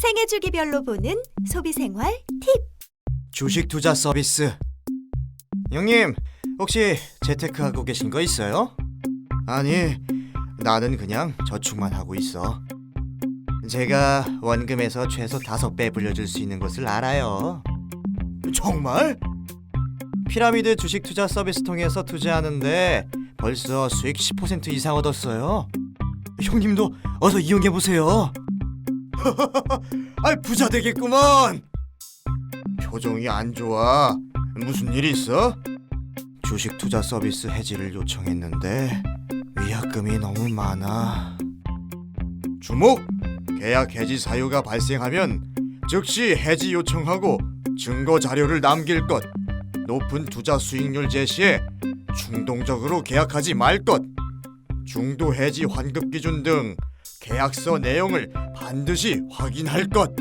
생애 주기별로 보는 소비 생활 팁. 주식 투자 서비스. 형님, 혹시 재테크하고 계신 거 있어요? 아니, 나는 그냥 저축만 하고 있어. 제가 원금에서 최소 다섯 배 불려줄 수 있는 것을 알아요. 정말? 피라미드 주식 투자 서비스 통해서 투자하는데 벌써 수익 10% 이상 얻었어요. 형님도 어서 이용해 보세요. 아, 부자 되겠구먼. 표정이 안 좋아. 무슨 일 있어? 주식 투자 서비스 해지를 요청했는데 위약금이 너무 많아. 주목! 계약 해지 사유가 발생하면 즉시 해지 요청하고 증거 자료를 남길 것. 높은 투자 수익률 제시에 충동적으로 계약하지 말 것. 중도 해지 환급 기준 등 계약서 내용을 반드시 확인할 것.